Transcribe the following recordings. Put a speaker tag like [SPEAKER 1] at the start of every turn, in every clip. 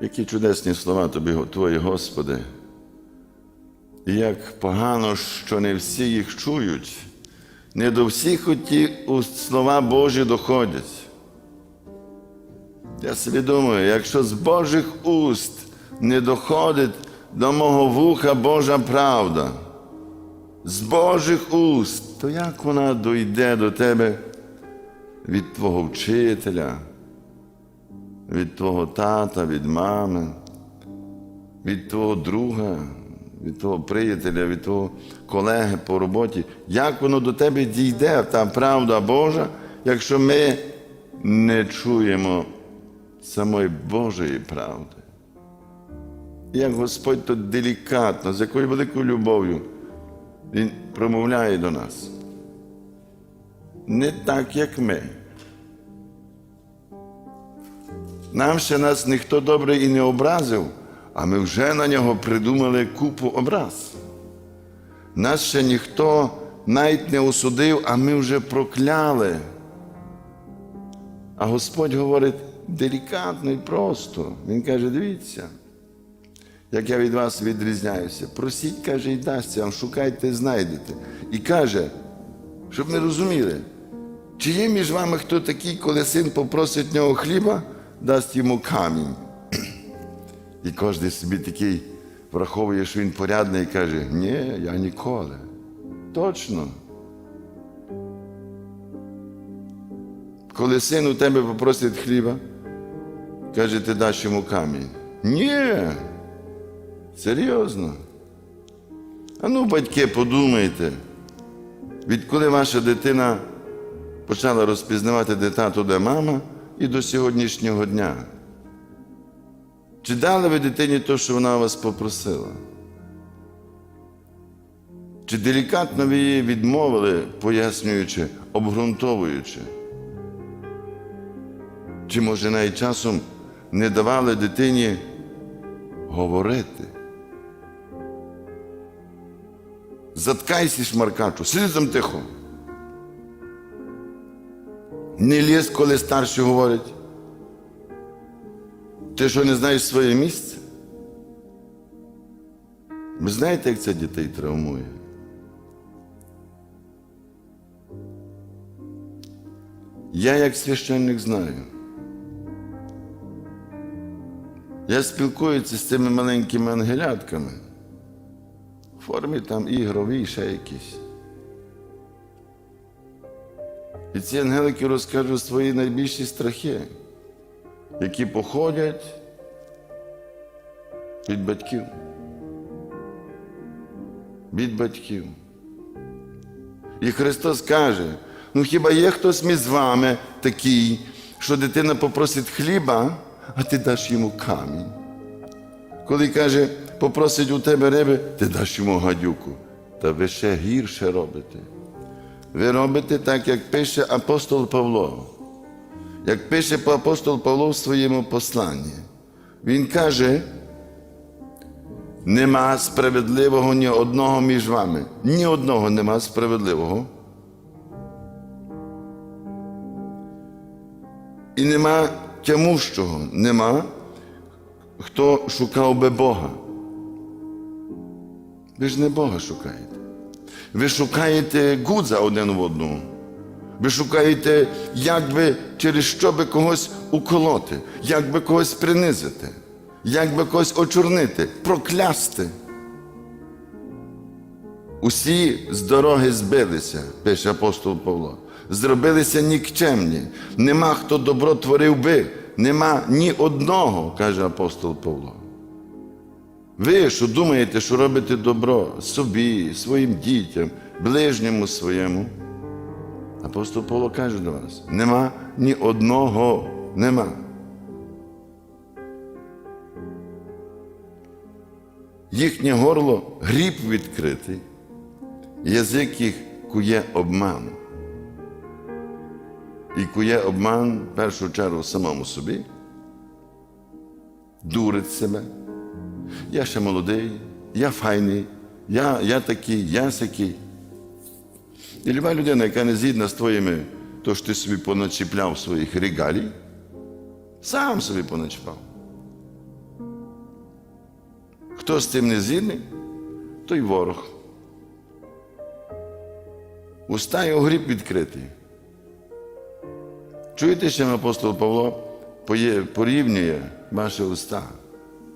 [SPEAKER 1] Які чудесні слова тобі, Твої, Господи. І як погано, що не всі їх чують, не до всіх ті слова Божі доходять. Я собі думаю, якщо з Божих уст не доходить до мого вуха Божа правда, з Божих уст, то як вона дойде до тебе від твого вчителя, від твого тата, від мами, від твого друга, від твого приятеля, від твого колеги по роботі? Як воно до тебе дійде, та правда Божа, якщо ми не чуємо самої Божої правди? Як Господь то делікатно, з якою великою любов'ю Він промовляє до нас. Не так, як ми. Нам ще нас ніхто добре і не образив, а ми вже на нього придумали купу образ. Нас ще ніхто навіть не осудив, а ми вже прокляли. А Господь говорить делікатно і просто. Він каже: дивіться, як я від вас відрізняюся. Просіть, каже, і дасться вам, шукайте, знайдете. І каже, щоб ми розуміли, чи є між вами хто такий, коли син попросить нього хліба, дасть йому камінь. І кожен собі такий враховує, що він порядний і каже, ні, я ніколи. Точно. Коли син у тебе попросить хліба, каже, ти даш йому камінь. Ні. Серйозно. А ну, батьки, подумайте, відколи ваша дитина почала розпізнавати, де тато, де мама, і до сьогоднішнього дня. Чи дали ви дитині те, що вона вас попросила? Чи делікатно ви її відмовили, пояснюючи, обґрунтовуючи? Чи, може, навіть часом не давали дитині говорити? Заткайся, шмаркачу, там тихо. Не лізь, коли старші говорять. Ти що не знаєш своє місце? Ви знаєте, як це дітей травмує? Я, як священник, знаю. Я спілкуюся з цими маленькими ангелятками в формі там ігрові, ще якісь. І ці ангелики розкажуть свої найбільші страхи, які походять від батьків. Від батьків. І Христос каже: ну хіба є хтось між вами такий, що дитина попросить хліба, а ти даш йому камінь? Коли каже, попросить у тебе риби, ти даш йому гадюку. Та ви ще гірше робите. Ви робите так, як пише апостол Павло. Як пише апостол Павло в своєму посланні. Він каже, нема справедливого ні одного між вами. Ні одного нема справедливого. І нема тямущого, нема, хто шукав би Бога. Ви ж не Бога шукаєте. Ви шукаєте гудза один в одному. Ви шукаєте, як би через що би когось уколоти, як би когось принизити, як би когось очорнити, проклясти. Усі з дороги збилися, пише апостол Павло. Зробилися нікчемні. Нема хто добро творив би, нема ні одного, каже апостол Павло. Ви, що думаєте, що робите добро собі, своїм дітям, ближньому своєму. Апостол Павло каже до вас: нема ні одного, нема. Їхнє горло гріб відкритий, язик їх кує обман. І кує обман в першу чергу самому собі, дурить себе. Я ще молодий, я файний, я я такий, я сякий. І люба людина, яка не згідна з твоїми, то що ти собі поначіпляв своїх регалій, Сам собі поначпав. Хто з тим не згідний, той ворог. Уста його гріб відкритий. Чуєте, чим апостол Павло порівнює ваші уста?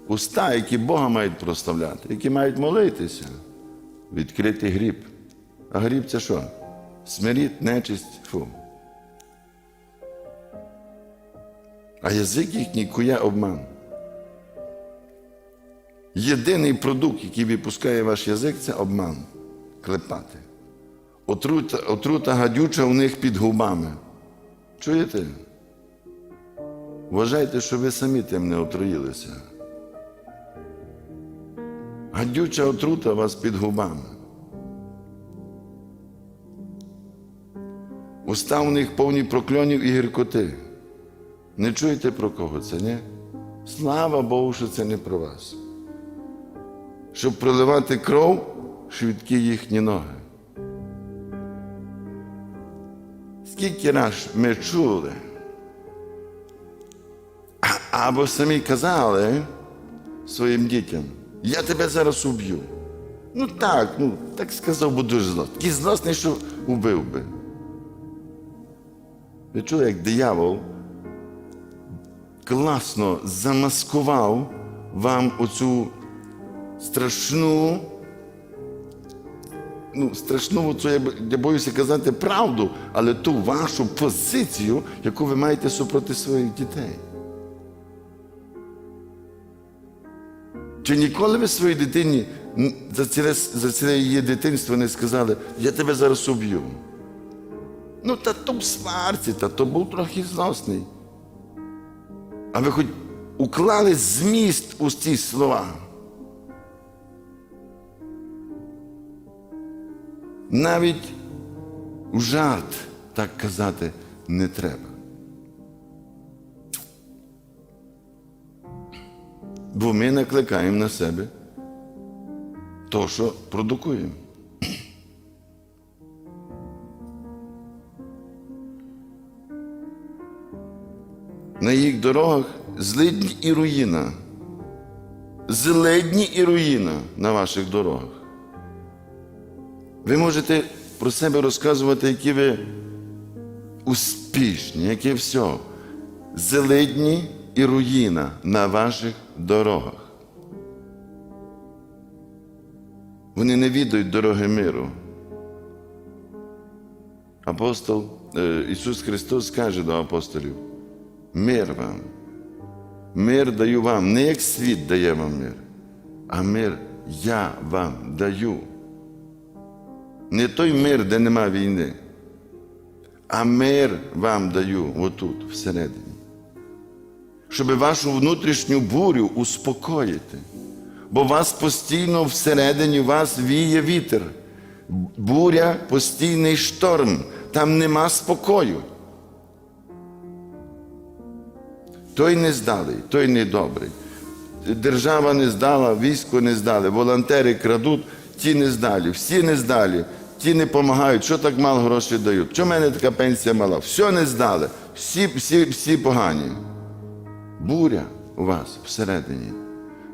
[SPEAKER 1] Уста, які Бога мають прославляти, які мають молитися. Відкритий гріб. А гріб це що? Смиріт, нечисть, фу. А язик їхній кує обман. Єдиний продукт, який випускає ваш язик, це обман. Клепати. Отрута, отрута гадюча у них під губами. Чуєте? Вважайте, що ви самі тим не отруїлися. Гадюча отрута вас під губами. Уста у них повні прокльонів і гіркоти. Не чуєте про кого це, ні? Слава Богу, що це не про вас. Щоб проливати кров, швидкі їхні ноги. Скільки раз ми чули, або самі казали своїм дітям, я тебе зараз уб'ю. Ну так, ну так сказав, бо дуже зло. Такий злосний, що убив би. Ви чули, як диявол класно замаскував вам оцю страшну, ну, страшну, оцю, я, я боюся казати правду, але ту вашу позицію, яку ви маєте супроти своїх дітей. Чи ніколи ви своїй дитині за ціле, за ціле її дитинство не сказали, я тебе зараз уб'ю? Ну, та то в сварці, та то був трохи злосний. А ви хоч уклали зміст у ці слова. Навіть у жарт так казати не треба. Бо ми накликаємо на себе то, що продукуємо. На їх дорогах злидні і руїна. Злидні і руїна на ваших дорогах. Ви можете про себе розказувати, які ви успішні, яке все. Зеледні і руїна на ваших дорогах. Вони не відають дороги миру. Апостол е, Ісус Христос каже до апостолів: мир вам. Мир даю вам, не як світ дає вам мир, а мир я вам даю. Не той мир, де нема війни, а мир вам даю отут, всередині. Щоб вашу внутрішню бурю успокоїти. Бо вас постійно всередині вас віє вітер. Буря постійний шторм, там нема спокою. Той не здалий, той не добрий. Держава не здала, військо не здали, волонтери крадуть, ті не здалі, всі не здалі, ті не допомагають, що так мало грошей дають. Чому в мене така пенсія мала? Все не здали, всі, всі, всі погані. Буря у вас всередині.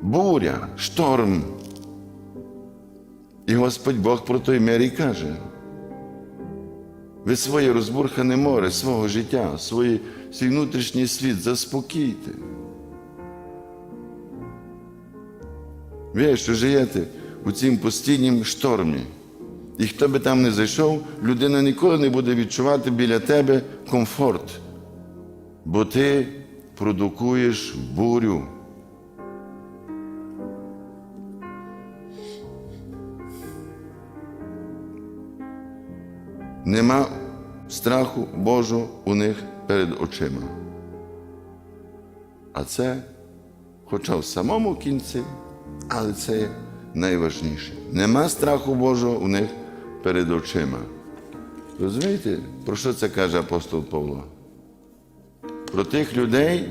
[SPEAKER 1] Буря, шторм. І Господь Бог про той мир і каже. Ви своє розбурхане море, свого життя, свої, свій внутрішній світ заспокійте. Ви, що живете у цім постійнім штормі. І хто би там не зайшов, людина ніколи не буде відчувати біля тебе комфорт, бо ти продукуєш бурю. Нема страху Божого у них перед очима. А це, хоча в самому кінці, але це найважніше. Нема страху Божого у них перед очима. Розумієте, про що це каже апостол Павло? Про тих людей,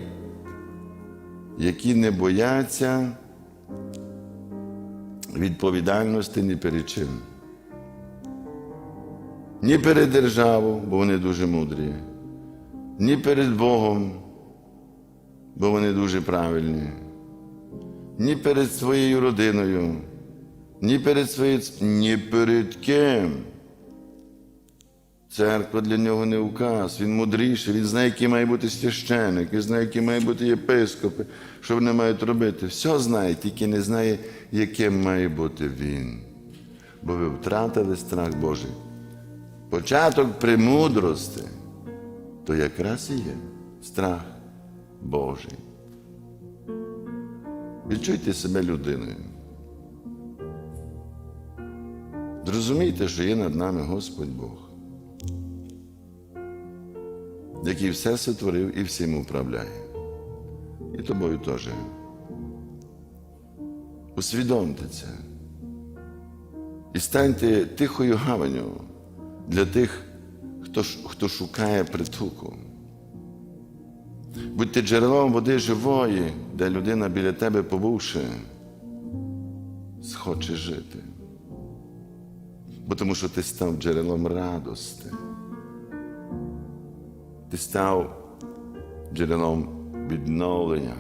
[SPEAKER 1] які не бояться відповідальності ні перед чим. Ні перед державою, бо вони дуже мудрі, ні перед Богом, бо вони дуже правильні. Ні перед своєю родиною, ні перед своєю, ні перед ким. Церква для нього не указ, він мудріший, він знає, який має бути священник, він знає, які мають бути єпископи, що вони мають робити. Все знає, тільки не знає, яким має бути він. Бо ви втратили страх Божий. Початок премудрости то якраз і є страх Божий. Відчуйте себе людиною. Зрозумійте, що є над нами Господь Бог, який все сотворив і всім управляє. І тобою теж. Усвідомте це. І станьте тихою гаванню для тих, хто, хто шукає притулку. Будьте джерелом води живої, де людина біля тебе побувши, схоче жити. Бо тому що ти став джерелом радости. Ти став джерелом відновлення,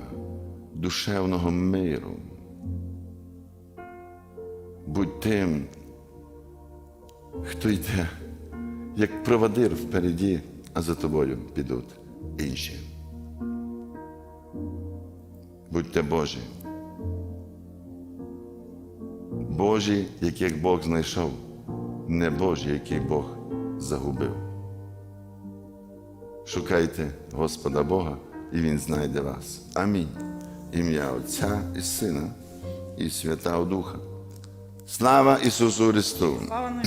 [SPEAKER 1] душевного миру. Будь тим, хто йде, як проводир впереді, а за тобою підуть інші. Будьте Божі. Божі, яких Бог знайшов, не Божі, яких Бог загубив. Шукайте Господа Бога, і Він знайде вас. Амінь. Ім'я Отця і Сина і Святого Духа. Слава Ісусу Христу!
[SPEAKER 2] Слава.